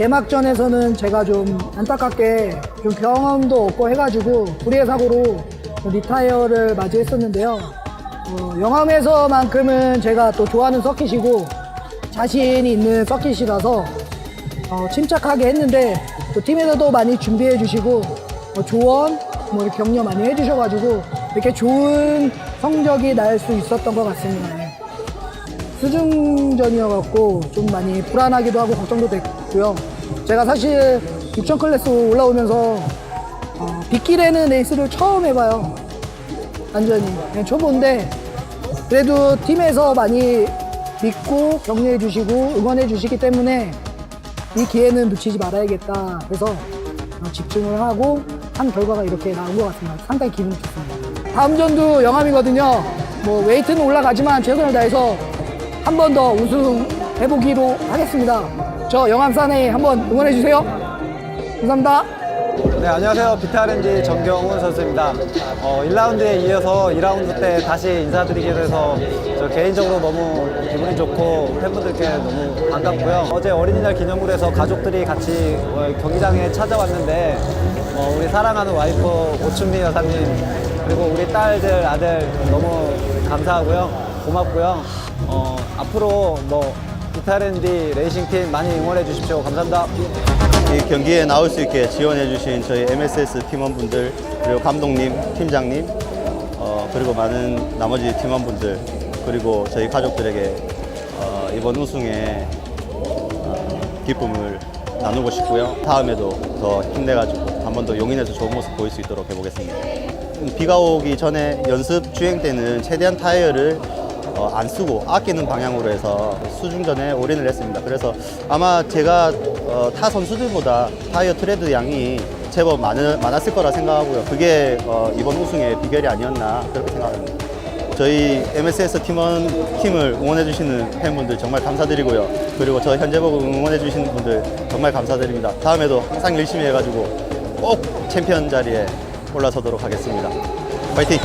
개막전에서는 제가 좀 안타깝게 좀 경험도 없고 해가지고 불의의 사고로 리타이어를 맞이했었는데요. 어, 영암에서만큼은 제가 또 좋아하는 서킷이고 자신이 있는 서킷이라서 어, 침착하게 했는데 또 팀에서도 많이 준비해 주시고 어, 조언, 뭐 격려 많이 해주셔가지고 이렇게 좋은 성적이 날 수 있었던 것 같습니다. 네. 수중전이어갖고 좀 많이 불안하기도 하고 걱정도 됐고요. 제가 사실 6천 클래스 올라오면서 어, 빗길에는 레이스를 처음 해봐요. 완전히 그냥 초보인데 그래도 팀에서 많이 믿고 격려해 주시고 응원해 주시기 때문에 이 기회는 놓치지 말아야겠다 해서 어, 집중을 하고 한 결과가 이렇게 나온 것 같습니다. 상당히 기분이 좋습니다. 다음 전도 영암이거든요. 뭐 웨이트는 올라가지만 최선을 다해서 한 번 더 우승해 보기로 하겠습니다. 저 영암 사내에 한번 응원해 주세요. 감사합니다. 네, 안녕하세요. 비타렌지 정경훈 선수입니다. 어, 1라운드에 이어서 2라운드 때 다시 인사드리게 돼서 저 개인적으로 너무 기분이 좋고 팬분들께 너무 반갑고요. 어제 어린이날 기념물에서 가족들이 같이 어, 경기장에 찾아왔는데 어, 우리 사랑하는 와이프 오춘미 여사님 그리고 우리 딸들 아들 너무 감사하고요. 고맙고요. 어, 앞으로 뭐 비타렌디 레이싱팀 많이 응원해 주십시오. 감사합니다. 이 경기에 나올 수 있게 지원해 주신 저희 MSS 팀원분들 그리고 감독님, 팀장님 어, 그리고 많은 나머지 팀원분들 그리고 저희 가족들에게 어, 이번 우승에 어, 기쁨을 나누고 싶고요. 다음에도 더 힘내가지고 한 번 더 용인에서 좋은 모습 보일 수 있도록 해보겠습니다. 비가 오기 전에 연습 주행 때는 최대한 타이어를 어, 안 쓰고 아끼는 방향으로 해서 수중전에 올인을 했습니다. 그래서 아마 제가 어, 타 선수들보다 타이어 트레드 양이 제법 많, 많았을 거라 생각하고요. 그게 어, 이번 우승의 비결이 아니었나 그렇게 생각합니다. 저희 MSS 팀원 팀을 응원해 주시는 팬분들 정말 감사드리고요. 그리고 저 현재 보고 응원해 주시는 분들 정말 감사드립니다. 다음에도 항상 열심히 해가지고 꼭 챔피언 자리에 올라서도록 하겠습니다. 파이팅!